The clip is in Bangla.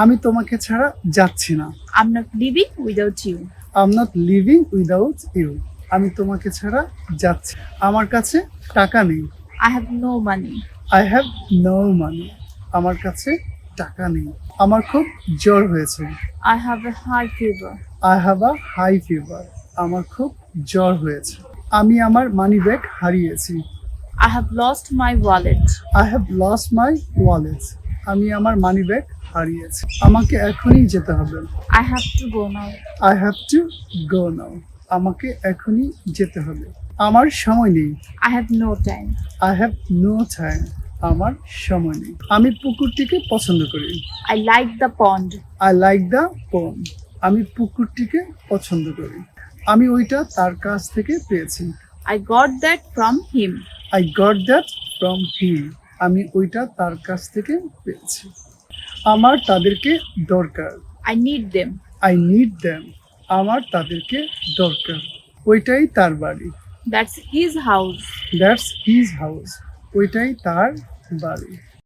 আমি তোমাকে ছাড়া যাচ্ছি না। I'm not living without you. I'm not living without you আমি তোমাকে ছাড়া যাচ্ছি আমার কাছে টাকা নেই। I have no money I have no money আমার কাছে টাকা নেই। আমার খুব জ্বর হয়েছে। I have a high fever. I have a high fever আমার খুব জ্বর হয়েছে। আমি আমার মানি ব্যাগ হারিয়েছি। I have lost my wallet I have lost my wallet আমি আমার মানি ব্যাগ হারিয়েছি। আমাকে এখনই যেতে হবে। I have to go now. I have to go now আমাকে এখনই যেতে হবে। আমার সময় নেই। I have no time. I have no time আমার সময় নেই। আমি পুকুরটিকে পছন্দ করি। I like the pond I like the pond আমি পুকুরটিকে পছন্দ করি। আমি ওইটা তার কাছ থেকে পেয়েছি। I got that from him I got that from him আমি ওইটা তার কাছ থেকে পেয়েছি। আমার তাদেরকে দরকার। I need them I need them আমার তাদেরকে দরকার। ওইটাই তার বাড়ি। That's his house that's his house ওইটাই তার বাড়ি।